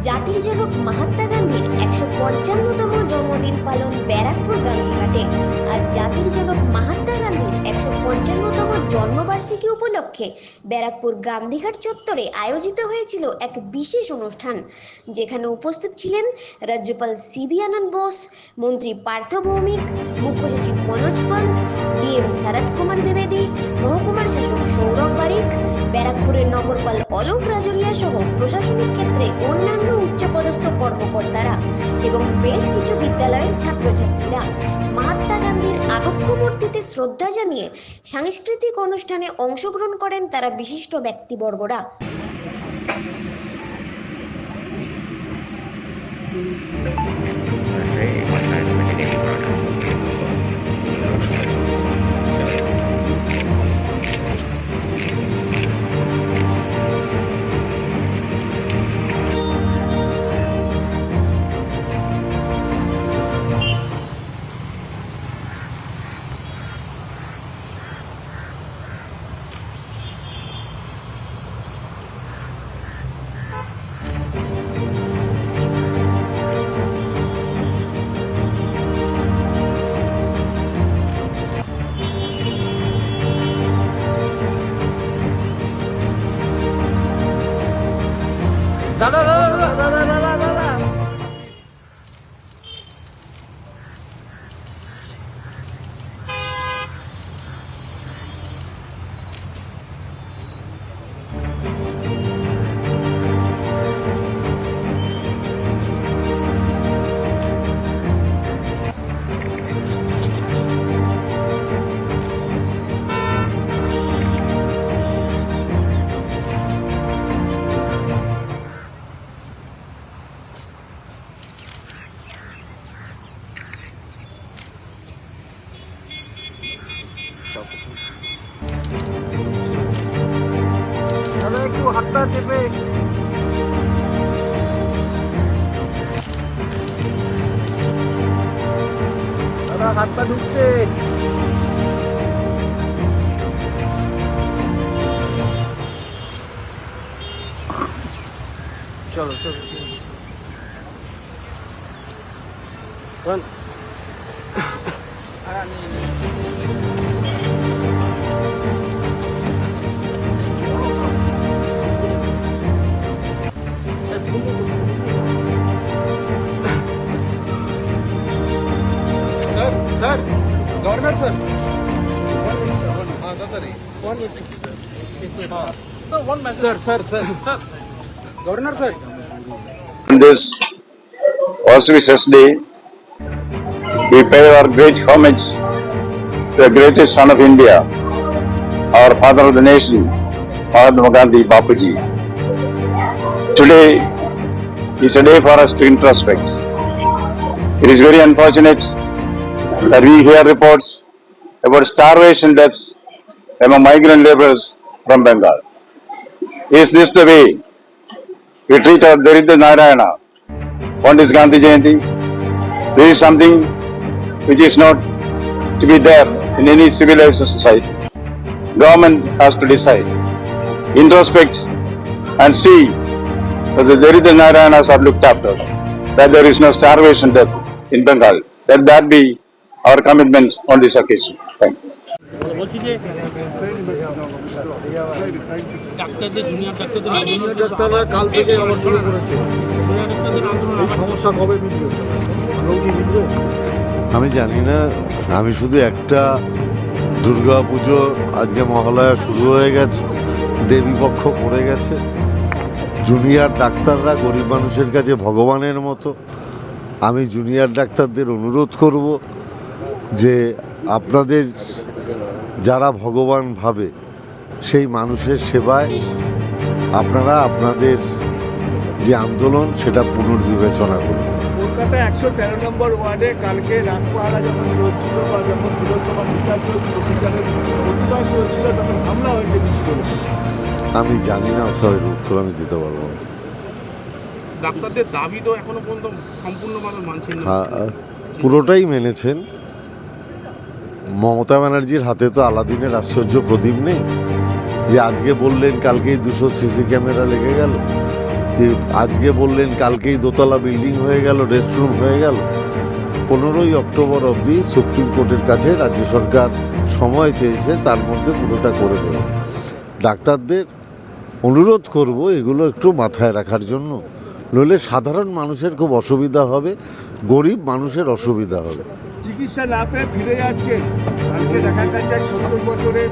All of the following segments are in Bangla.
জাতির জনক মহাত্মা গান্ধীর একশো পঞ্চান্নতম জন্মদিন পালন ব্যারাকপুর গান্ধীঘাটে আর জাতির জনক মহাত্মা গান্ধীর একশো পঞ্চান্নতম জন্মবার্ষিকী উপলক্ষে ব্যারাকপুর গান্ধীঘাট চত্বরে আয়োজিত হয়েছিল এক বিশেষ অনুষ্ঠান, যেখানে উপস্থিত ছিলেন রাজ্যপাল সিবি আনন্দ বোস, মন্ত্রী পার্থ ভৌমিক, মুখ্য সচিব মনোজ পন্ত ডিএম শরৎ কুমার দ্বিবেদী, মহকুমার শাসক সৌরভ বারিক ব্যারাকপুরের নগরপাল অলোক রাজরিয়া সহ প্রশাসনিক ক্ষেত্রে অন্যান্য উচ্চপদস্থ কর্মকর্তারা এবং বেশ কিছু বিদ্যালয়ের ছাত্রছাত্রীরা মহাত্মা গান্ধীর আবক্ষ মূর্তিতে শ্রদ্ধা জানিয়ে সাংস্কৃতিক অনুষ্ঠানে অংশগ্রহণ করেন তারা বিশিষ্ট ব্যক্তিবর্গরা। দাদা একটু হাতটা চেপে। দাদা হাতটা ঢুকছে। চলো চলো চলো। কোন sir Sir, sir, sir, sir. Governor, sir. On this auspicious day, we pay our great homage to the greatest son of India, our father of the nation, Mahatma Gandhi Bapuji. Today is a day for us to introspect. It is very unfortunate that we hear reports about starvation deaths among migrant laborers from Bengal. Is this the way we treat our Daridra Narayana on this Gandhi Jayanti. This is something which is not to be there in any civilized society. Government has to decide, introspect and see that the Daridra Narayanas are looked after, that there is no starvation death in Bengal. Let that be our commitment on this occasion. Thank you. বলছি যে ডাক্তারদের জুনিয়র ডাক্তারদের আন্দোলন ডাক্তাররা কাল থেকে আবার শুরু করেছে। জুনিয়র ডাক্তারদের আন্দোলন এই সমস্যা কবে মিটবে? রোগী মিটবে? আমি জানি না। আমি শুধু একটা দুর্গা পুজো আজকে মহালয়া শুরু হয়ে গেছে দেবী পক্ষ পড়ে গেছে। জুনিয়র ডাক্তাররা গরিব মানুষের কাছে ভগবানের মতো। আমি জুনিয়র ডাক্তারদের অনুরোধ করব যে আপনাদের যারা ভগবান ভাবে সেই মানুষের সেবায় আপনারা আপনাদের যে আন্দোলন সেটা পুনর্বিবেচনা করুন। কলকাতা একশো তেরো নম্বর ওয়ার্ডে কালকে রাতপাহারা যখন চলছিল বা যখন বৃহত্তম বিচার চলছিল বিচারের প্রতিবাদ চলছিল তখন হামলা হয়েছে মিছিল আমি জানি না অথবা এর উত্তর আমি দিতে পারব না। ডাক্তারদের দাবি তো এখনও পর্যন্ত সম্পূর্ণভাবে মানছেন না। হ্যাঁ, পুরোটাই মেনেছেন। মমতা ব্যানার্জির হাতে তো আলাদিনের আশ্চর্য প্রদীপ নেই যে আজকে বললেন কালকেই দুশো সিসি ক্যামেরা লেগে গেল আজকে বললেন কালকেই দোতলা বিল্ডিং হয়ে গেল রেস্টরুম হয়ে গেল। পনেরোই অক্টোবর অবধি সুপ্রিম কোর্টের কাছে রাজ্য সরকার সময় চেয়েছে, তার মধ্যে পুরোটা করে দেবে। ডাক্তারদের অনুরোধ করব এগুলো একটু মাথায় রাখার জন্য। নইলে সাধারণ মানুষের খুব অসুবিধা হবে, গরিব মানুষের অসুবিধা হবে। চিকিৎসা না পেয়ে ফিরে যাচ্ছেন কালকে দেখা এক সত্তর বছরের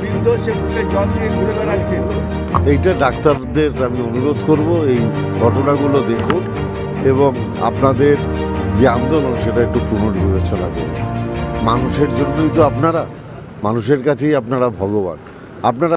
বৃদ্ধ সে বুকে জল নিয়ে ঘুরে বেড়াচ্ছেন এইটা ডাক্তারদের আমি অনুরোধ করব, এই ঘটনাগুলো দেখুন এবং আপনাদের যে আন্দোলন সেটা একটু পুনর্বিবেচনা করুন। মানুষের জন্যই তো আপনারা, মানুষের কাছেই আপনারা ভগবান। আপনারা